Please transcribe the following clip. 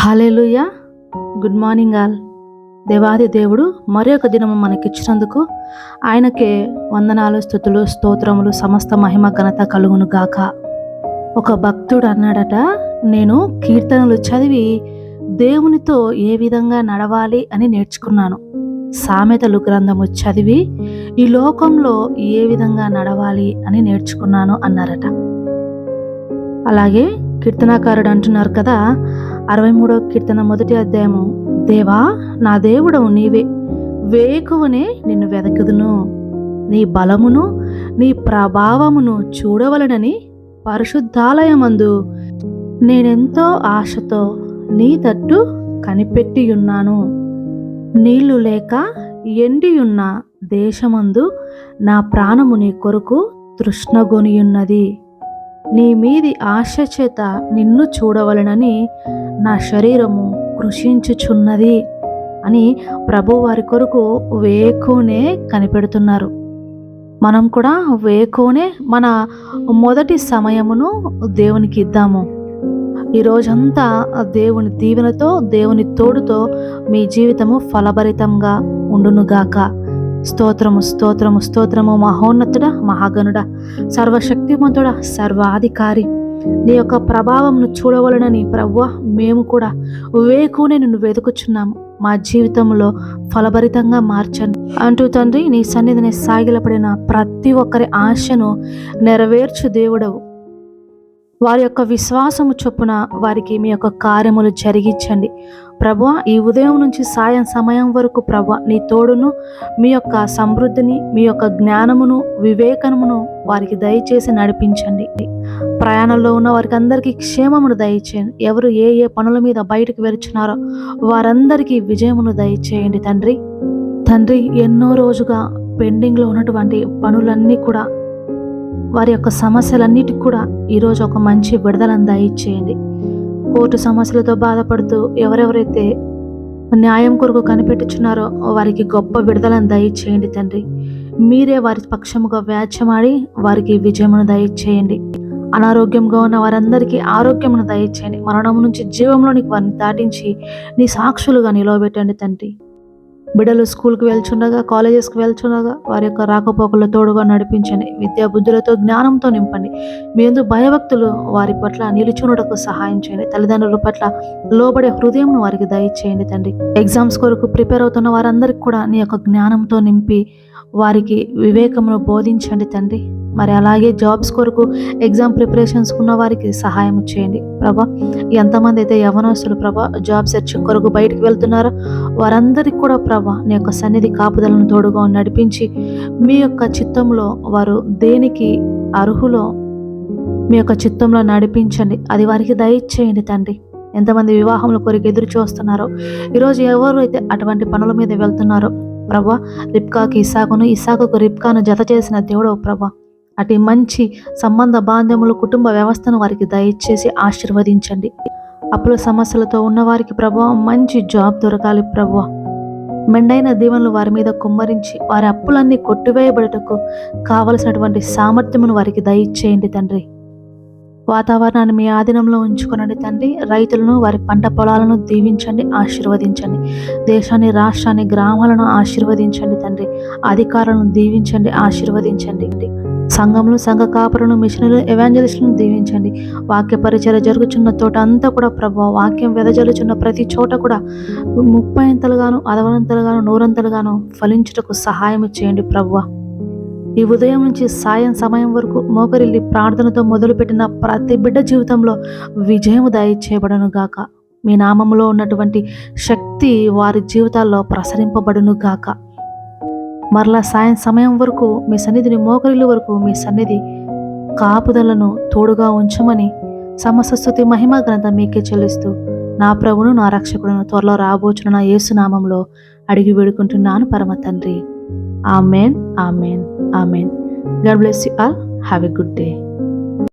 Hallelujah good morning all. దేవాది దేవుడు మరి ఒక దినము మనకిచ్చినందుకు ఆయనకే వందనాలు స్థుతులు స్తోత్రములు సమస్త మహిమ ఘనత కలుగును గాక. ఒక భక్తుడు అన్నాడట నేను కీర్తనలు చదివి దేవునితో ఏ విధంగా నడవాలి అని నేర్చుకున్నాను. సామెతలు గ్రంథము చదివి ఈ లోకంలో ఏ విధంగా నడవాలి అని నేర్చుకున్నాను అన్నారట. అలాగే కీర్తనాకారుడు అంటున్నారు కదా అరవై మూడవ కీర్తన మొదటి అధ్యాయము. దేవా నా దేవుడవు నీవే. వేకువనే నిన్ను వెదకుదును. నీ బలమును నీ ప్రభావమును చూడవలనని పరిశుద్ధాలయమందు నేనెంతో ఆశతో నీ తట్టు కనిపెట్టి ఉన్నాను నీళ్ళు లేక ఎండియున్న దేశమందు నా ప్రాణము నీ కొరకు తృష్ణగొనియున్నది. నీ మీది ఆశ చేత నిన్ను చూడవలనని నా శరీరము కృషించుచున్నది అని ప్రభు వారి కొరకు వేకునే కనిపెడుతున్నారు. మనం కూడా వేకునే మన మొదటి సమయమును దేవునికి ఇద్దాము. ఈ రోజంతా దేవుని దీవెనతో దేవుని తోడుతో మీ జీవితము ఫలభరితంగా ఉండునుగాక. స్తోత్రము స్తోత్రము స్తోత్రము మహోన్నతుడ మహాగణుడ సర్వశక్తిమంతుడ సర్వాధికారి. నీ యొక్క ప్రభావంను చూడవలనని ప్రవ్వ మేము కూడా వేకునే నిన్ను వెతుకుచున్నాము. మా జీవితంలో ఫలభరితంగా మార్చండి. అంటూ తండ్రి నీ సన్నిధిని సాగిలపడిన ప్రతి ఒక్కరి ఆశను నెరవేర్చు దేవుడవు. వారి యొక్క విశ్వాసము చొప్పున వారికి మీ యొక్క కార్యములు జరిగించండి. ప్రభు ఈ ఉదయం నుంచి సాయం సమయం వరకు ప్రభు నీ తోడును మీ యొక్క సమృద్ధిని మీ యొక్క జ్ఞానమును వివేకమును వారికి దయచేసి నడిపించండి. ప్రయాణంలో ఉన్న వారికి అందరికీ క్షేమమును దయచేయండి. ఎవరు ఏ ఏ పనుల మీద బయటకు వెళ్తున్నారో వారందరికీ విజయమును దయచేయండి తండ్రి. తండ్రి ఎన్నో రోజుగా పెండింగ్లో ఉన్నటువంటి పనులన్నీ కూడా వారి యొక్క సమస్యలన్నిటికి కూడా ఈరోజు ఒక మంచి విడుదలను దయచేయండి. కోర్టు సమస్యలతో బాధపడుతూ ఎవరెవరైతే న్యాయం కొరకు కనిపెట్టుచున్నారో వారికి గొప్ప విడుదలను దయచేయండి తండ్రి. మీరే వారి పక్షముగా వ్యాధ్యమాడి వారికి విజయమును దయచేయండి. అనారోగ్యంగా ఉన్న వారందరికీ ఆరోగ్యమును దయచేయండి. మరణం నుంచి జీవంలోనికి వారిని దాటించి నీ సాక్షులుగా నిలవబెట్టండి తండ్రి. బిడ్డలు స్కూల్కి వెళ్చుండగా కాలేజెస్కి వెళ్చుండగా వారి యొక్క రాకపోకలు తోడుగా నడిపించండి. విద్యా బుద్ధులతో జ్ఞానంతో నింపండి. మీ ఎందు భయభక్తులు వారి పట్ల నిలుచునుటకు సహాయం చేయండి. తల్లిదండ్రుల పట్ల లోబడే హృదయం వారికి దయచేయండి తండ్రి. ఎగ్జామ్స్ కొరకు ప్రిపేర్ అవుతున్న వారందరికీ కూడా నీ యొక్క జ్ఞానంతో నింపి వారికి వివేకమును బోధించండి తండ్రి. మరి అలాగే జాబ్స్ కొరకు ఎగ్జామ్ ప్రిపరేషన్స్ ఉన్న వారికి సహాయం చేయండి. ప్రభా ఎంతమంది అయితే యవనస్తులు ప్రభా జాబ్ సెర్చ్ కొరకు బయటికి వెళ్తున్నారో వారందరికి కూడా ప్రభా నీ యొక్క సన్నిధి కాపుదలను తోడుగా నడిపించి మీ యొక్క చిత్తంలో వారు దేనికి అర్హులో మీ యొక్క చిత్తంలో నడిపించండి. అది వారికి దయచేయండి తండ్రి. ఎంతమంది వివాహముల కొరకు ఎదురు చూస్తున్నారో ఈరోజు ఎవరు అయితే అటువంటి పనుల మీద వెళ్తున్నారో ప్రభా రిప్కాకి ఇసాకును ఇసాకుకు రిప్కాను జత చేసిన దేవుడు ప్రభా. అటు మంచి సంబంధ బాంధములు కుటుంబ వ్యవస్థను వారికి దయచేసి ఆశీర్వదించండి. అప్పుల సమస్యలతో ఉన్న వారికి మంచి జాబ్ దొరకాలి ప్రభు మెండైన దీవెనలు వారి మీద కుమ్మరించి వారి అప్పులన్నీ కొట్టివేయబడుటకు కావలసినటువంటి సామర్థ్యమును వారికి దయచేయండి తండ్రి. వాతావరణాన్ని మీ ఆధీనంలో ఉంచుకునండి తండ్రి. రైతులను వారి పంట పొలాలను దీవించండి ఆశీర్వదించండి. దేశాన్ని రాష్ట్రాన్ని గ్రామాలను ఆశీర్వదించండి తండ్రి. అధికారులను దీవించండి ఆశీర్వదించండి. సంఘములు సంఘ కాపులను మిషనలు ఎవాంజలిస్టులను దీవించండి. వాక్య పరిచయ జరుగుచున్న తోట అంతా కూడా ప్రభావ వాక్యం వెదజల్లుచున్న ప్రతి చోట కూడా ముప్పై అంతలుగాను అదవనంతలుగాను నూరంతలుగాను ఫలించుటకు సహాయం చేయండి ప్రభువ. ఈ ఉదయం నుంచి సాయం సమయం వరకు మోకరిల్లి ప్రార్థనతో మొదలుపెట్టిన ప్రతి బిడ్డ జీవితంలో విజయం దయచేయబడను గాక. మీ నామంలో ఉన్నటువంటి శక్తి వారి జీవితాల్లో ప్రసరింపబడును గాక. మరలా సాయం సమయం వరకు మీ సన్నిధిని మోకరిల్లు వరకు మీ సన్నిధి కాపుదలను తోడుగా ఉంచమని సమస్త స్థుతి మహిమ గ్రంథం మీకే చెల్లిస్తూ నా ప్రభును నా రక్షకుడును త్వరలో రాబోచున్న నా యేసునామంలో అడిగి వేడుకుంటున్నాను పరమ తండ్రి. Amen amen amen. God bless you all. Have a good day.